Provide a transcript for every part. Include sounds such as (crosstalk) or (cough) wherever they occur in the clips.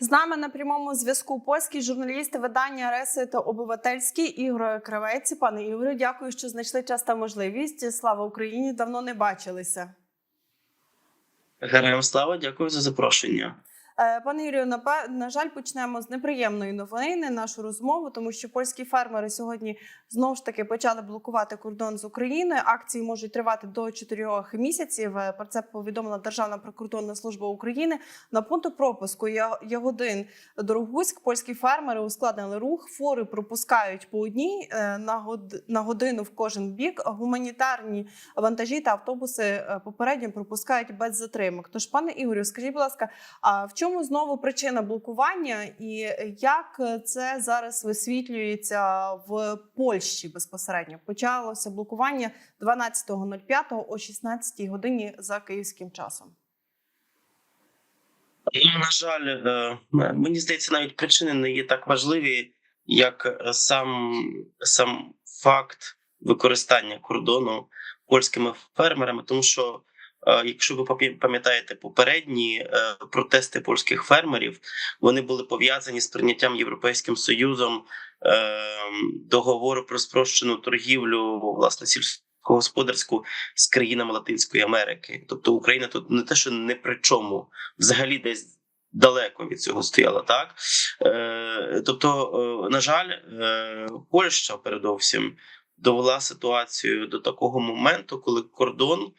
З нами на прямому зв'язку польський журналіст видання Реси та обивательський Ігор Кравець. Пане Ігорю, дякую, що знайшли час та можливість. Слава Україні! Давно не бачилися. Героям слава, дякую за запрошення. Е, Пане Юрію, на, жаль, почнемо з неприємної новини нашу розмову, тому що польські фермери сьогодні знову ж таки почали блокувати кордон з Україною. Акції можуть тривати до 4 місяців. Е, Про це повідомила Державна прикордонна служба України. На пункту пропуску Ягодин Дорогуськ польські фермери ускладнили рух. Фури пропускають по одній е, на год- на годину в кожен бік. Гуманітарні вантажі та автобуси попередньо пропускають без затримок. Тож, пане Ігорю, скажіть, будь ласка, а в чому знову причина блокування, і як це зараз висвітлюється в Польщі безпосередньо? Почалося блокування 12.05 о 16 годині за київським часом. Ну, на жаль, е, мені здається, навіть причини не є так важливі, як сам, сам факт використання кордону польськими фермерами, тому що. Е, Якщо ви пам'я- пам'ятаєте попередні е, протести польських фермерів, вони були пов'язані з прийняттям Європейським Союзом е, договору про спрощену торгівлю, власне, сільськогосподарську з країнами Латинської Америки. Тобто Україна тут не те, що не при чому, взагалі десь далеко від цього стояла. Так е, тобто, на жаль, е, Польща передовсім довела ситуацію до такого моменту, коли кордон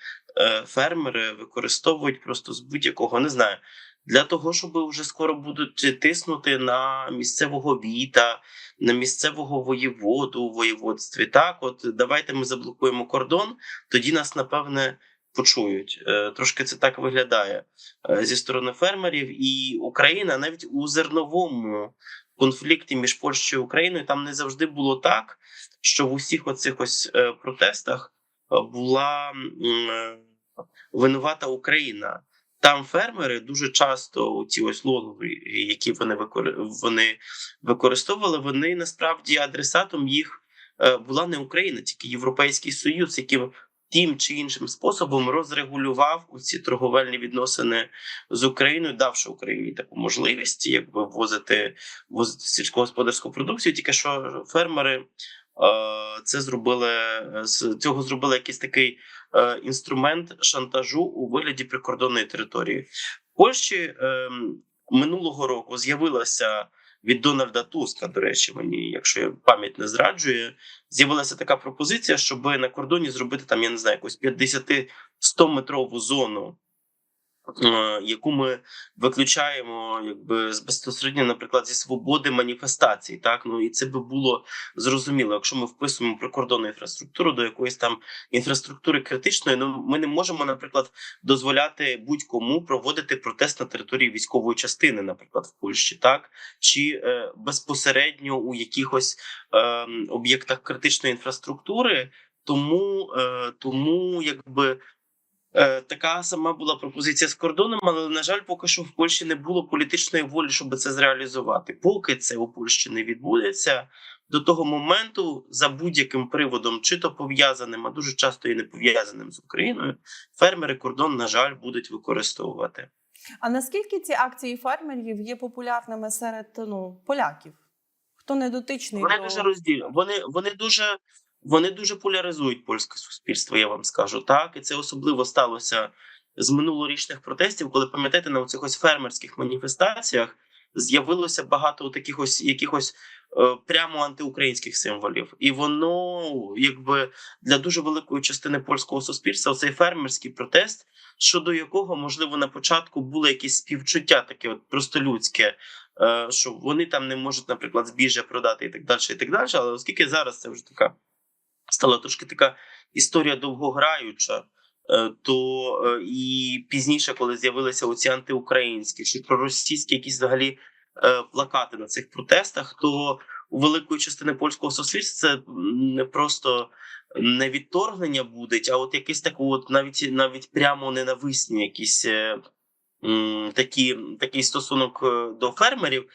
фермери використовують просто з будь-якого не знаю. Для того щоб вже скоро будуть тиснути на місцевого віта, на місцевого воєводу у воєводстві. Так, от давайте ми заблокуємо кордон, тоді нас напевне почують. Е, Трошки це так виглядає е, зі сторони фермерів, і Україна навіть у зерновому конфлікті між Польщею і Україною там не завжди було так, що в усіх оцих ось е, протестах е, була е, винувата Україна. Там фермери дуже часто ці ось лозунги, які вони вони використовували, вони насправді адресатом їх е, була не Україна, тільки Європейський Союз, який тим чи іншим способом розрегулював ці торговельні відносини з Україною, давши Україні таку можливість, якби ввозити ввозити сільськогосподарську продукцію. Тільки що фермери е, це зробили з цього зробили якийсь такий інструмент шантажу у вигляді прикордонної території. В Польщі е, минулого року з'явилася від Дональда Туска. До речі, мені, якщо пам'ять не зраджує, з'явилася така пропозиція, щоб на кордоні зробити там, я не знаю, якусь 50-100 метрову зону. Е, Яку ми виключаємо, якби з безпосередньо, наприклад, зі свободи маніфестацій, так ну і це би було зрозуміло. Якщо ми вписуємо прикордонну інфраструктуру до якоїсь там інфраструктури критичної, ну ми не можемо, наприклад, дозволяти будь-кому проводити протест на території військової частини, наприклад, в Польщі, так чи е, безпосередньо у якихось е, об'єктах критичної інфраструктури. Тому, е, тому якби. Е, Така сама була пропозиція з кордоном, але на жаль, поки що в Польщі не було політичної волі, щоб це зреалізувати. Поки це у Польщі не відбудеться, до того моменту за будь-яким приводом, чи то пов'язаним, а дуже часто і не пов'язаним з Україною, фермери кордон, на жаль, будуть використовувати. А наскільки ці акції фермерів є популярними серед ну, поляків? Хто не дотичний Вони до дуже розділені. Вони, вони дуже. Вони дуже поляризують польське суспільство, я вам скажу так. І це особливо сталося з минулорічних протестів, коли пам'ятаєте, на цих ось фермерських маніфестаціях з'явилося багато таких ось якихось е, прямо антиукраїнських символів, і воно якби для дуже великої частини польського суспільства цей фермерський протест, щодо якого можливо на початку було якесь співчуття, таке от просто людське, е, що вони там не можуть, наприклад, збіжжя продати і так далі, і так далі. Але оскільки зараз це вже така стала трошки така історія довгограюча. е, То е, і пізніше, коли з'явилися оці антиукраїнські чи проросійські якісь взагалі е, плакати на цих протестах, то у великої частини польського суспільства це не просто не відторгнення буде, а от якийсь так, от навіть навіть прямо ненависні якісь такі, такий стосунок до фермерів.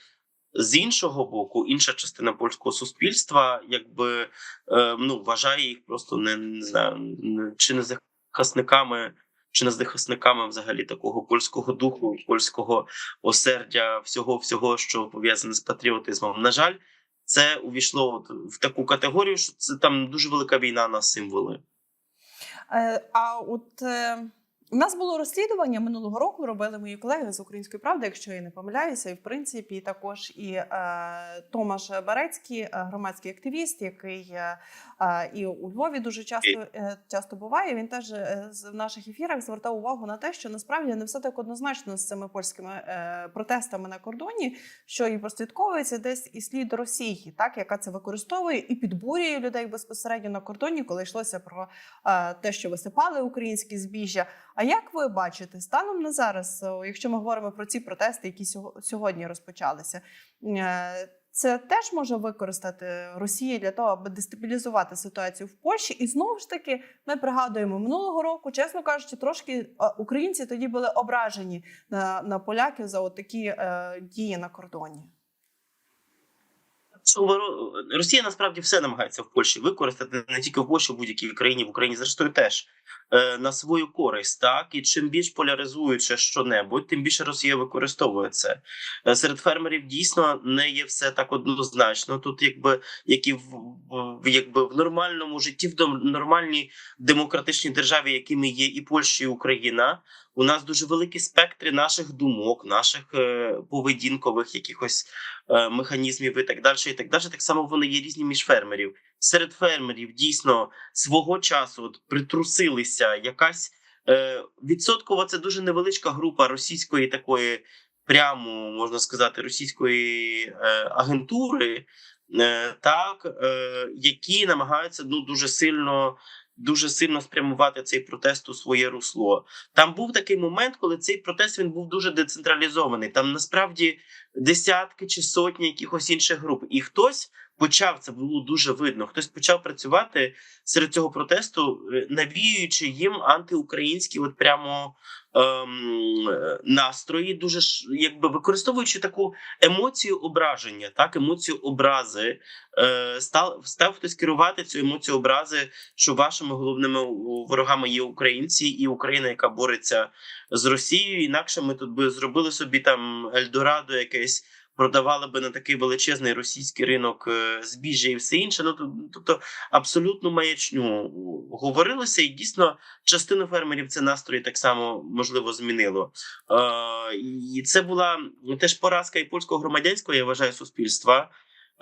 З іншого боку, інша частина польського суспільства, якби е, ну вважає їх просто не, не знаю, чи не захисниками чи не захисниками взагалі такого польського духу, польського осердя, всього всього, що пов'язане з патріотизмом. На жаль, це увійшло в таку категорію, що це там дуже велика війна на символи. Е, А от е, у нас було розслідування минулого року. Робили мої колеги з української правди, якщо я не помиляюся, і в принципі також і е, Томаш Барецький, е, громадський активіст, який е, е, і у Львові дуже часто е, часто буває. Він теж е, в наших ефірах звертав увагу на те, що насправді не все так однозначно з цими польськими е, протестами на кордоні, що і прослідковується десь і слід Росії, так яка це використовує і підбурює людей безпосередньо на кордоні, коли йшлося про е, те, що висипали українські збіжжя. А як ви бачите, станом на зараз, якщо ми говоримо про ці протести, які сього- сьогодні розпочалися, е, це теж може використати Росія для того, аби дестабілізувати ситуацію в Польщі. І знову ж таки, ми пригадуємо минулого року, чесно кажучи, трошки е, українці тоді були ображені на, на поляків за такі е, дії на кордоні. Росія насправді все намагається в Польщі використати не тільки в Польщі, в будь-якій країні, в Україні зрештою теж е, на свою користь. Так і чим більш поляризуюче що-небудь, тим більше Росія використовує це. Е, серед фермерів дійсно не є все так однозначно. Тут, якби як і в, в якби в нормальному житті, в дом- нормальній демократичній державі, якими є і Польща, і Україна. У нас дуже великі спектри наших думок, наших е, поведінкових якихось е, механізмів і так далі. І так далі. Так само вони є різні між фермерів. Серед фермерів дійсно свого часу от, притрусилися якась е, відсоткова. Це дуже невеличка група російської такої, прямо можна сказати, російської агентури, так які намагаються ну дуже сильно. Дуже сильно спрямувати цей протест у своє русло. Там був такий момент, коли цей протест він був дуже децентралізований. Там насправді десятки чи сотні якихось інших груп, і хтось почав це було дуже видно. Хтось почав працювати серед цього протесту, е, навіюючи їм антиукраїнські, от прямо ем, настрої, дуже ж якби використовуючи таку емоцію ображення, так емоцію образи, е, став став хтось керувати цю емоцію образи, що вашими головними ворогами є українці і Україна, яка бореться з Росією. Інакше ми тут би зробили собі там Ельдорадо якесь. Продавали би на такий величезний російський ринок е, збіжжя і все інше. Ну тобто абсолютну маячню говорилося, і дійсно частину фермерів це настрої так само можливо змінило. Е, і це була теж поразка і польського громадянського, я вважаю, суспільства.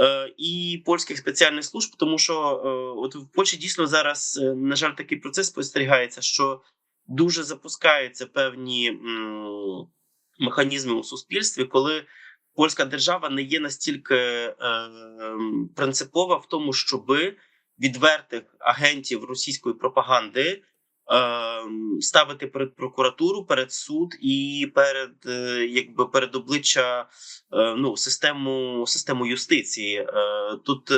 е, І польських спеціальних служб, тому що е, от в Польщі дійсно зараз, на жаль, такий процес спостерігається, що дуже запускаються певні механізми у суспільстві, коли польська держава не є настільки е, принципова в тому, щоби відвертих агентів російської пропаганди ем, ставити перед прокуратуру, перед суд і перед е, якби перед обличчя е, ну систему систему юстиції. Е, Тут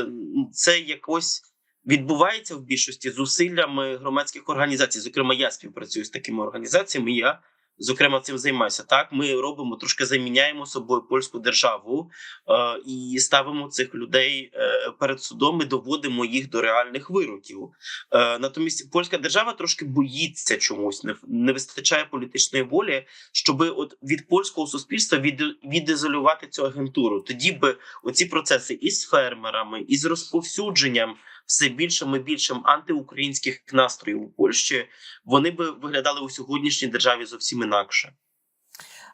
це якось. Відбувається в більшості зусиллями громадських організацій. Зокрема, я співпрацюю з такими організаціями. Я зокрема цим займаюся. Так, ми робимо трошки заміняємо собою польську державу е, і ставимо цих людей е, перед судом і доводимо їх до реальних вироків. Е, натомість польська держава трошки боїться чомусь, не, не вистачає політичної волі, щоб от від польського суспільства від, відізолювати цю агентуру. Тоді би оці процеси із фермерами, із розповсюдженням все більшим і більшим антиукраїнських настроїв у Польщі, вони би виглядали у сьогоднішній державі зовсім інакше.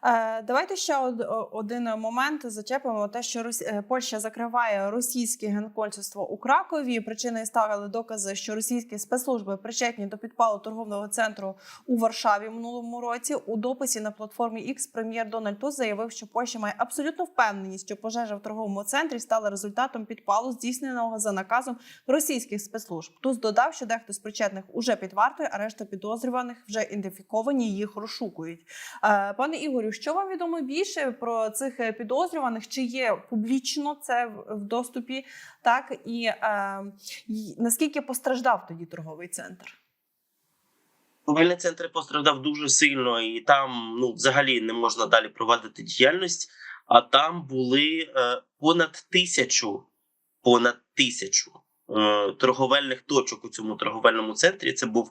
Е, Давайте ще од- один момент зачепимо. Те, що е, Польща закриває російське генконсульство у Кракові. Причиною ставили докази, що російські спецслужби причетні до підпалу торгового центру у Варшаві в минулому році. У дописі на платформі X прем'єр Дональд Туз заявив, що Польща має абсолютну впевненість, що пожежа в торговому центрі стала результатом підпалу, здійсненого за наказом російських спецслужб. Туз додав, що дехто з причетних уже під вартою, а решта підозрюваних вже ідентифіковані, їх розшукують. Е, Пане Ігорю, що вам відомо більше про цих е, підозрюваних? Чи є публічно це в- доступі? Так і е, наскільки постраждав тоді торговий центр? Торговельний центр постраждав дуже сильно, і там ну взагалі не можна далі провадити діяльність. А там були е, понад тисячу, понад тисячу торговельних точок у цьому торговельному центрі. Це був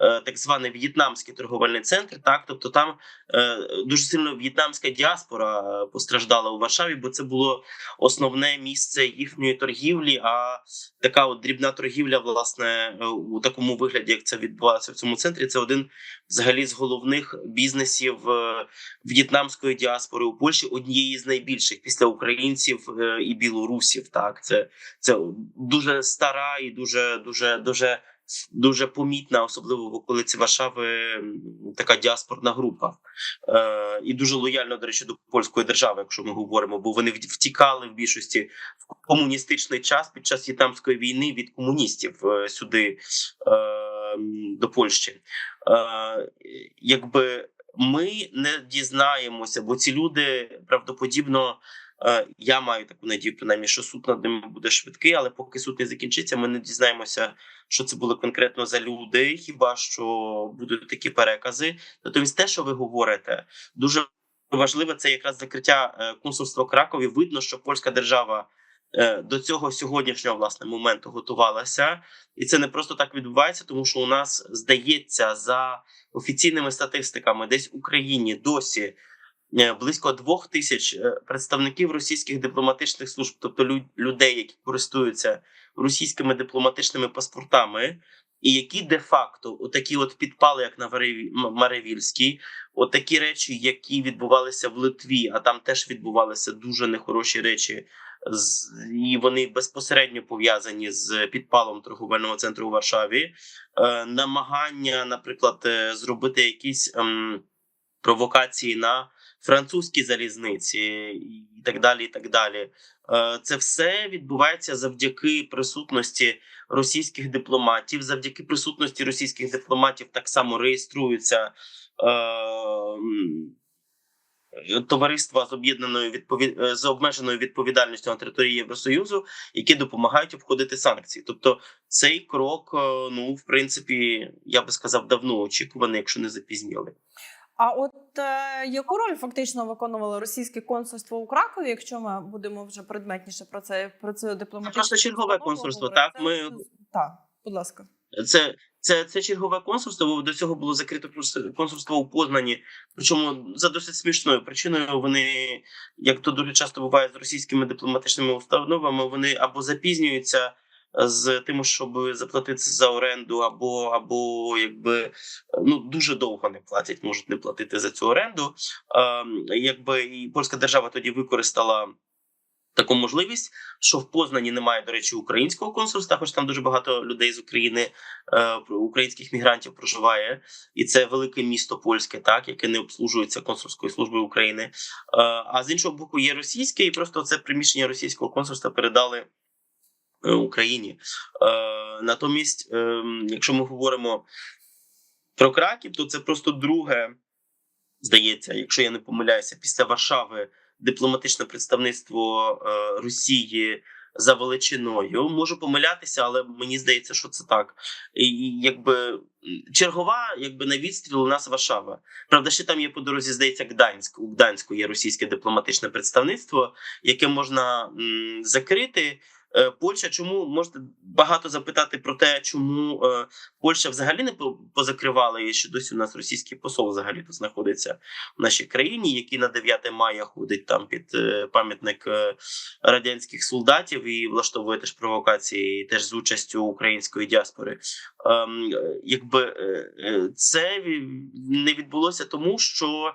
е, так званий в'єтнамський торговельний центр. Так, тобто там е, дуже сильно в'єтнамська діаспора е, постраждала у Варшаві, бо це було основне місце їхньої торгівлі. А така от дрібна торгівля, власне, е, у такому вигляді, як це відбувалося в цьому центрі, це один взагалі з головних бізнесів е, в'єтнамської діаспори у Польщі, однієї з найбільших після українців е, і білорусів. Так, це, це дуже стара і дуже, дуже, дуже. Дуже помітна, особливо в околиці Варшави, така діаспорна група, е, і дуже лояльна, до речі, до польської держави, якщо ми говоримо, бо вони втікали в більшості в комуністичний час під час в'єтнамської війни від комуністів е, сюди е, до Польщі. Е, якби ми не дізнаємося, бо ці люди правдоподібно. е, Я маю таку надію, принаймні, що суд над ними буде швидкий, але поки суд не закінчиться, ми не дізнаємося, що це були конкретно за люди. Хіба що будуть такі перекази? Натомість, те, що ви говорите, дуже важливе, це якраз закриття е, консульства Кракові. Видно, що польська держава до цього сьогоднішнього власне моменту готувалася, і це не просто так відбувається, тому що у нас здається за офіційними статистиками, десь в Україні досі. е, Близько двох тисяч е, представників російських дипломатичних служб, тобто людей, які користуються російськими дипломатичними паспортами, і які де-факто отакі от підпали, як на Маревільській, от такі речі, які відбувалися в Литві, а там теж відбувалися дуже нехороші речі, і вони безпосередньо пов'язані з підпалом торговельного центру у Варшаві. Е, намагання, наприклад, е, зробити якісь ем, провокації на французькій залізниці і так далі. І так далі. Е, Це все відбувається завдяки присутності російських дипломатів. Завдяки присутності російських дипломатів так само реєструються. Товариства з об'єднаною відповід... е, з обмеженою відповідальністю на території Євросоюзу, які допомагають обходити санкції. Тобто, цей крок, е, ну в принципі, я би сказав, давно очікуваний, якщо не запізніли. А от е, яку роль фактично виконувало російське консульство у Кракові, якщо ми будемо вже предметніше про це про це дипломатичне Просто чергове консульство, так, ми- так, будь ласка. Це, це, це чергове консульство. бо До цього було закрито конс- консульство у Познані. Причому за досить смішною причиною вони, як то дуже часто буває з російськими дипломатичними установами, вони або запізнюються з тим, щоб заплатити за оренду, або або якби ну дуже довго не платять, можуть не платити за цю оренду. Ем, якби і польська держава тоді використала. Таку можливість, що в Познані немає, до речі, українського консульства, хоч там дуже багато людей з України, е, українських мігрантів проживає, і це велике місто польське, так яке не обслужується консульською службою України. Е, а з іншого боку, є російське, і просто це приміщення російського консульства передали е, Україні. Натомість, якщо ми говоримо про Краків, то це просто друге, здається, якщо я не помиляюся, після Варшави дипломатичне представництво е, Росії за величиною. Можу помилятися, але мені здається, що це так. І, якби чергова, якби на відстріл у нас Варшава. Правда, ще там є по дорозі, здається, Гданськ. У Гданську є російське дипломатичне представництво, яке можна м, закрити. Е, Польща, чому можете багато запитати про те, чому е, Польща взагалі не позакривала і що досі у нас російський посол взагалі тут знаходиться в нашій країні, який на 9 мая ходить там під е, пам'ятник радянських солдатів і влаштовує теж провокації, теж з участю української діаспори. Ем, якби це не відбулося тому, що.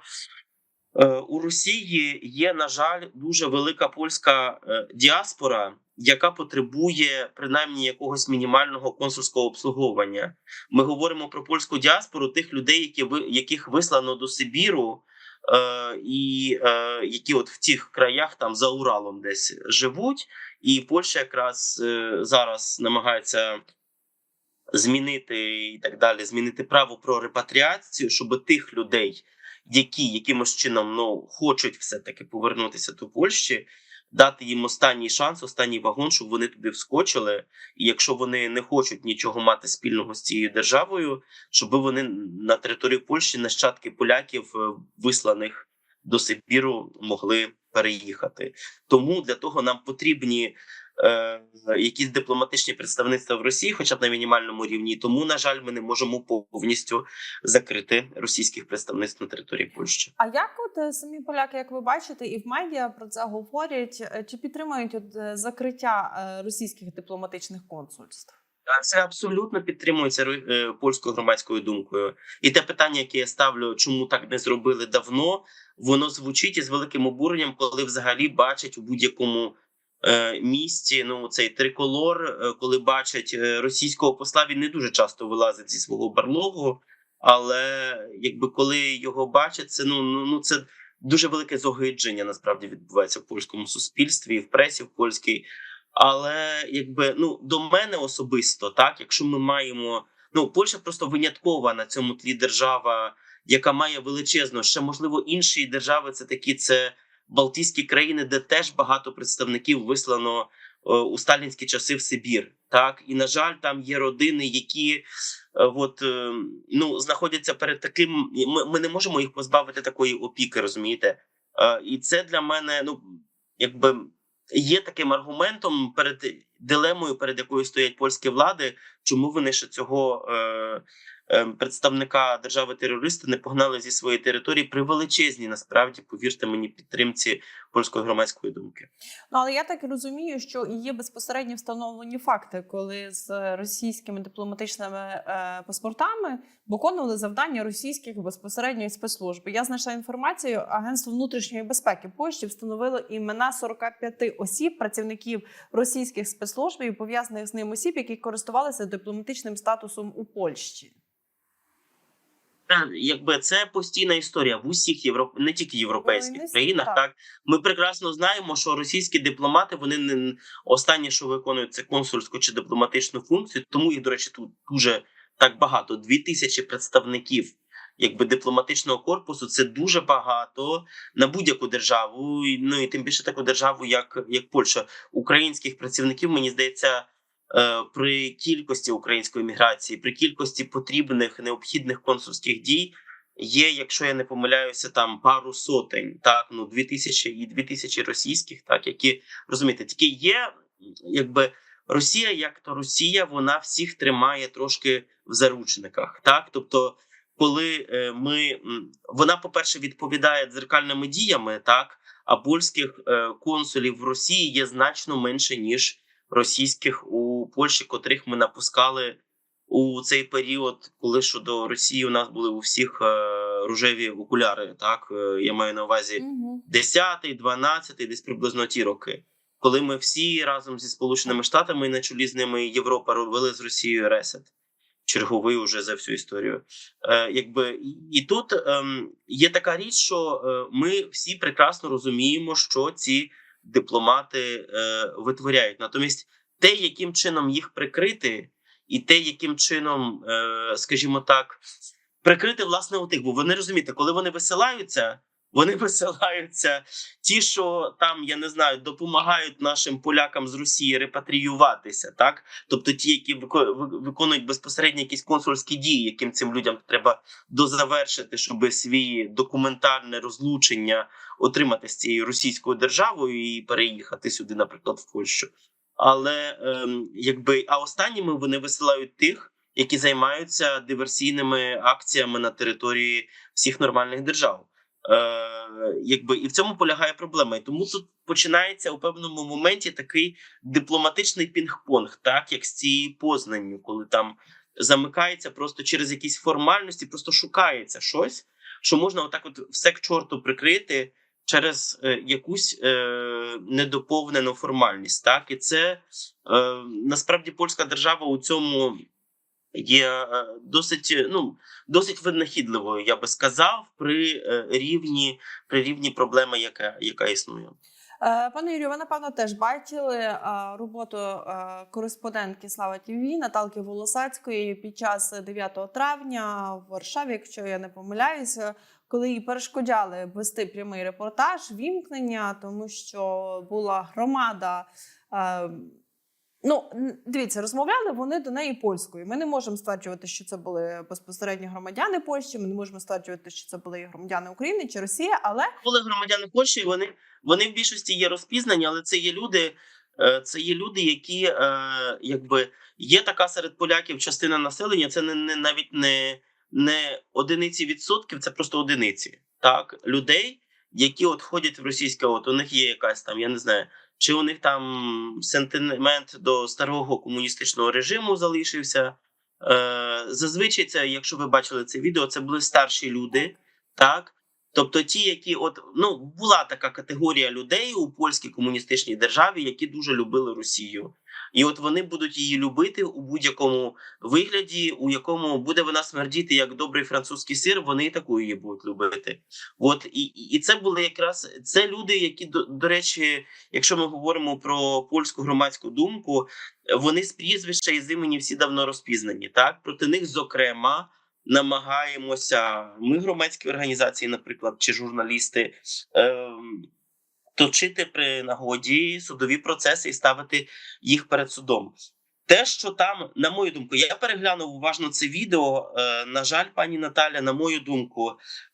У Росії є, на жаль, дуже велика польська діаспора, яка потребує принаймні якогось мінімального консульського обслуговування. Ми говоримо про польську діаспору тих людей, які яких вислано до Сибіру, е, і е, які от в тих краях там за Уралом десь живуть, і Польща якраз е, зараз намагається. Змінити і так далі, змінити право про репатріацію, щоб тих людей, які якимось чином ну хочуть все таки повернутися до Польщі, дати їм останній шанс, останній вагон, щоб вони туди вскочили. І якщо вони не хочуть нічого мати спільного з цією державою, щоб вони на території Польщі нащадки поляків, е, висланих до Сибіру, могли переїхати. Тому для того нам потрібні якісь дипломатичні представництва в Росії, хоча б на мінімальному рівні. Тому, на жаль, ми не можемо повністю закрити російських представництв на території Польщі. А як от е, самі поляки, як ви бачите, і в медіа про це говорять, е, чи підтримують от е, закриття е, російських дипломатичних консульств? Це абсолютно підтримується е, польською громадською думкою. І те питання, яке я ставлю, чому так не зробили давно, воно звучить із великим обуренням, коли взагалі бачать у будь-якому е, місті ну цей триколор, е, коли бачать е, російського посла, він не дуже часто вилазить зі свого барлогу. Але якби коли його бачать, це ну ну, ну це дуже велике зогидження насправді відбувається в польському суспільстві і в пресі в польській. Але якби ну до мене особисто, так якщо ми маємо ну Польща просто виняткова на цьому тлі держава, яка має величезну, ще можливо інші держави. Це такі це Балтійські країни, де теж багато представників вислано е, у сталінські часи в Сибір. Так і на жаль, там є родини, які е, от е, ну знаходяться перед таким. Ми, ми не можемо їх позбавити такої опіки, розумієте? І це для мене ну якби є таким аргументом перед дилемою, перед якою стоять польські влади, чому вони ще цього представника держави терориста не погнали зі своєї території при величезній, насправді, повірте мені, підтримці польської громадської думки. Ну але я так і розумію, що є безпосередньо встановлені факти, коли з російськими дипломатичними е, паспортами виконували завдання російських безпосередньо спецслужб. Я знайшла інформацію. Агентство внутрішньої безпеки Польщі встановило імена 45 осіб, працівників російських спецслужб і пов'язаних з ним осіб, які користувалися дипломатичним статусом у Польщі. Та, якби це постійна історія в усіх європ... не тільки європейських всі, країнах. так. Так. ми прекрасно знаємо, що російські дипломати вони не останні, що виконують це консульську чи дипломатичну функцію. Тому їх, до речі, тут дуже так багато. Дві тисячі представників. Якби дипломатичного корпусу це дуже багато на будь-яку державу. Ну і тим більше таку державу, як, як Польща, українських працівників, мені здається, при кількості української міграції, при кількості потрібних необхідних консульських дій є, якщо я не помиляюся, там пару сотень, так ну дві тисячі і дві тисячі російських, так які розумієте, тільки є, якби Росія, як то Росія, вона всіх тримає трошки в заручниках, так тобто. Коли е, ми вона, по-перше, відповідає дзеркальними діями, так а польських е, консулів в Росії є значно менше ніж російських у Польщі, котрих ми напускали у цей період, коли щодо Росії у нас були у всіх е, рожеві окуляри. Так Е, я маю на увазі Угу. 10-й, 12-й, десь приблизно ті роки, коли ми всі разом зі Сполученими Штатами і на чолі з ними Європа робили з Росією ресет. Черговий уже за всю історію. Е, якби і, тут ем, є така річ, що е, ми всі прекрасно розуміємо, що ці дипломати е, витворяють. Натомість, те, яким чином їх прикрити, і те, яким чином, е, скажімо так, прикрити власне у тих, бо вони розумієте, коли вони висилаються, вони (laughs) висилаються ті, що там, я не знаю, допомагають нашим полякам з Росії репатріюватися, так тобто ті, які вико- виконують безпосередньо якісь консульські дії, яким цим людям треба дозавершити, щоб свої документальне розлучення отримати з цією російською державою і переїхати сюди, наприклад, в Польщу. Але ем, якби а останніми вони висилають тих, які займаються диверсійними акціями на території всіх нормальних держав. Е, якби і в цьому полягає проблема. І тому тут починається у певному моменті такий дипломатичний пінг-понг, так як з цією познанню, коли там замикається просто через якісь формальності, просто шукається щось, що можна отак, от все к чорту прикрити через е, якусь е, недоповнену формальність. Так, і це е, насправді польська держава у цьому є е, досить е, ну досить винахідливою, я би сказав, при е, рівні при рівні проблеми, яка, яка існує. Пане Юрію, ви напевно теж бачили роботу кореспондентки Слава ТВ Наталки Волосацької під час 9 травня в Варшаві, якщо я не помиляюся, коли їй перешкоджали вести прямий репортаж, вімкнення, тому що була громада. Ну, дивіться, розмовляли вони до неї польською. Ми не можемо стверджувати, що це були безпосередньо громадяни Польщі. Ми не можемо стверджувати, що це були громадяни України чи Росії, але Були громадяни Польщі, вони, вони в більшості є розпізнані, але це є люди, Е, Це є люди, які е, якби є така серед поляків частина населення. Це не, не навіть не, не одиниці відсотків, це просто одиниці. Так, людей, які от ходять в російське, от у них є якась там, я не знаю, чи у них там сентимент до старого комуністичного режиму залишився. Е, зазвичай, це, якщо ви бачили це відео, це були старші люди, так. Тобто, ті, які от ну була така категорія людей у польській комуністичній державі, які дуже любили Росію, і от вони будуть її любити у будь-якому вигляді, у якому буде вона смердіти як добрий французький сир. Вони і таку її будуть любити. От і, і це були якраз це люди, які до, до речі, якщо ми говоримо про польську громадську думку, вони з прізвища і з імені всі давно розпізнані. Так проти них, зокрема, намагаємося. Ми громадські організації, наприклад, чи журналісти. Ем, Точити при нагоді судові процеси і ставити їх перед судом. Те, що там, на мою думку, я переглянув уважно це відео. Е, на жаль, пані Наталя, на мою думку,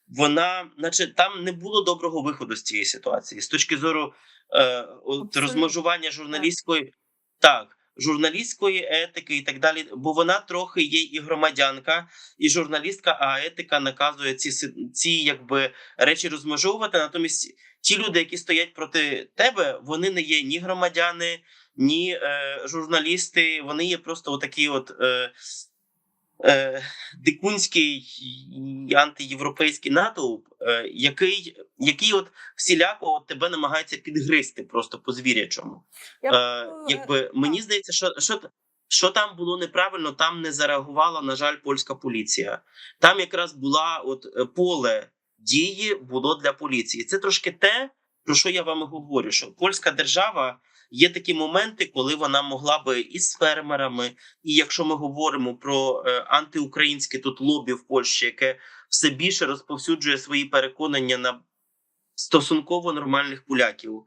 вона, наче там не було доброго виходу з цієї ситуації з точки зору е, от, розмежування журналістської так. Журналістської етики і так далі, бо вона трохи є і громадянка, і журналістка, а етика наказує ці ці якби речі розмежовувати. Натомість ті люди, які стоять проти тебе, вони не є ні громадяни, ні е, журналісти. Вони є просто отакі, от е, е, дикунський антиєвропейський натовп, е, який, який от всіляко от тебе намагається підгризти просто по звірячому. Е, якби мені здається, що, що, що там було неправильно, там не зареагувала, на жаль, польська поліція. Там якраз була от е, поле дії було для поліції. Це трошки те, про що я вам говорю, що польська держава. Є такі моменти, коли вона могла би і з фермерами, і якщо ми говоримо про е, антиукраїнське тут лобі в Польщі, яке все більше розповсюджує свої переконання на стосунково нормальних поляків,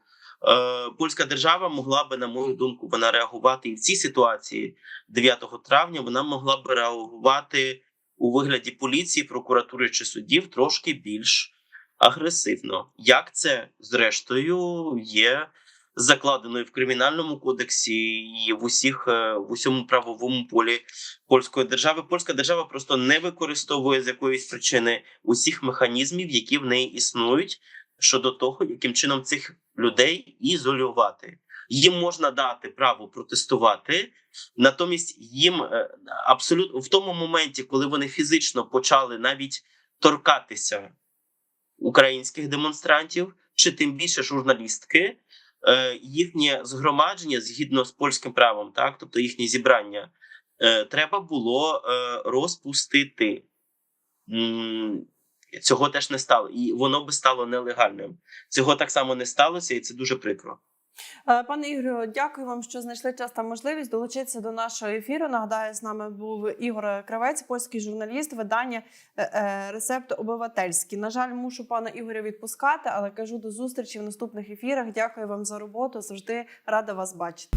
е, польська держава могла би, на мою думку, вона реагувати і в цій ситуації 9 травня. Вона могла би реагувати у вигляді поліції, прокуратури чи судів трошки більш агресивно. Як це зрештою є закладеною в кримінальному кодексі і в усіх е, в усьому правовому полі польської держави. Польська держава просто не використовує з якоїсь причини усіх механізмів, які в неї існують щодо того, яким чином цих людей ізолювати. Їм можна дати право протестувати, натомість їм е, абсолютно в тому моменті, коли вони фізично почали навіть торкатися українських демонстрантів, чи тим більше журналістки, е, їхнє згромадження згідно з польським правом, так, тобто їхнє зібрання, е, треба було розпустити. Цього теж не стало, і воно би стало нелегальним. Цього так само не сталося, і це дуже прикро. Е, Пане Ігорю, дякую вам, що знайшли час та можливість долучитися до нашого ефіру. Нагадаю, з нами був Ігор Кравець, польський журналіст, видання е, е, Рецепт обивательський. На жаль, мушу пана Ігоря відпускати, але кажу до зустрічі в наступних ефірах. Дякую вам за роботу. Завжди рада вас бачити.